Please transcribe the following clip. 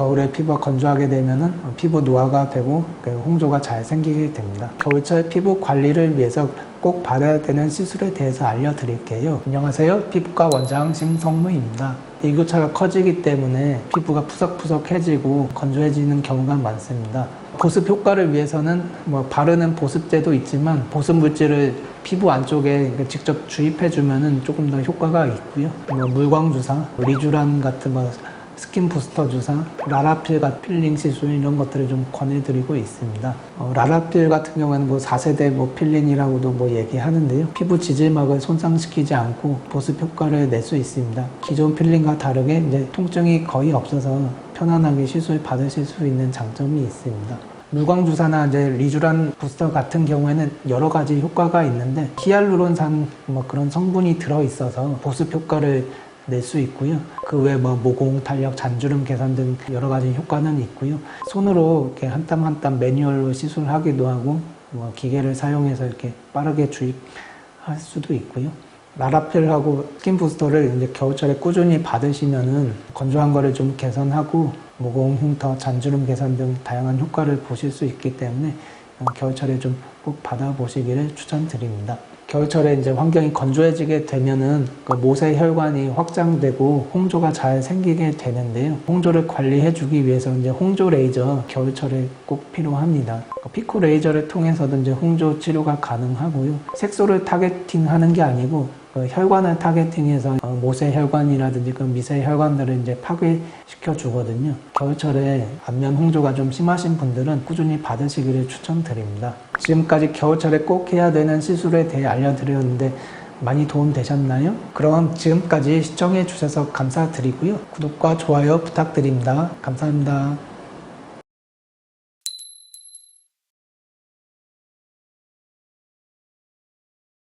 겨울에 피부가 건조하게 되면은 피부 노화가 되고 그 홍조가 잘 생기게 됩니다. 겨울철 피부 관리를 위해서 꼭 받아야 되는 시술에 대해서 알려드릴게요. 안녕하세요. 피부과 원장 심성무입니다. 일교차가 커지기 때문에 피부가 푸석푸석해지고 건조해지는 경우가 많습니다. 보습 효과를 위해서는 뭐 바르는 보습제도 있지만 보습 물질을 피부 안쪽에 직접 주입해 주면은 조금 더 효과가 있고요. 뭐 물광 주사, 리쥬란 같은 뭐 스킨 부스터 주사, 라라필 같은 필링 시술 이런 것들을 좀 권해드리고 있습니다. 어, 라라필 같은 경우에는 뭐 4세대 뭐 필링이라고도 뭐 얘기하는데요. 피부 지질막을 손상시키지 않고 보습 효과를 낼 수 있습니다. 기존 필링과 다르게 이제 통증이 거의 없어서 편안하게 시술 받으실 수 있는 장점이 있습니다. 물광 주사나 이제 리쥬란 부스터 같은 경우에는 여러 가지 효과가 있는데 히알루론산 뭐 그런 성분이 들어 있어서 보습 효과를 낼 수 있고요. 그 외에 뭐 모공, 탄력, 잔주름 개선 등 여러 가지 효과는 있고요. 손으로 이렇게 한 땀 한 땀 매뉴얼로 시술하기도 하고 뭐 기계를 사용해서 이렇게 빠르게 주입할 수도 있고요. 라라필하고 스킨 부스터를 이제 겨울철에 꾸준히 받으시면은 건조한 거를 좀 개선하고 모공, 흉터, 잔주름 개선 등 다양한 효과를 보실 수 있기 때문에 어, 겨울철에 좀 꼭 받아보시기를 추천드립니다. 겨울철에 이제 환경이 건조해지게 되면은 그 모세 혈관이 확장되고 홍조가 잘 생기게 되는데요. 홍조를 관리해주기 위해서 이제 홍조 레이저 겨울철에 꼭 필요합니다. 그 피코 레이저를 통해서도 이제 홍조 치료가 가능하고요. 색소를 타겟팅하는 게 아니고 그 혈관을 타겟팅해서 어, 모세 혈관이라든지 그 미세 혈관들을 이제 파괴시켜 주거든요. 겨울철에 안면 홍조가 좀 심하신 분들은 꾸준히 받으시기를 추천드립니다. 지금까지 겨울철에 꼭 해야 되는 시술에 대해 알려드렸는데 많이 도움 되셨나요? 그럼 지금까지 시청해 주셔서 감사드리고요. 구독과 좋아요 부탁드립니다. 감사합니다.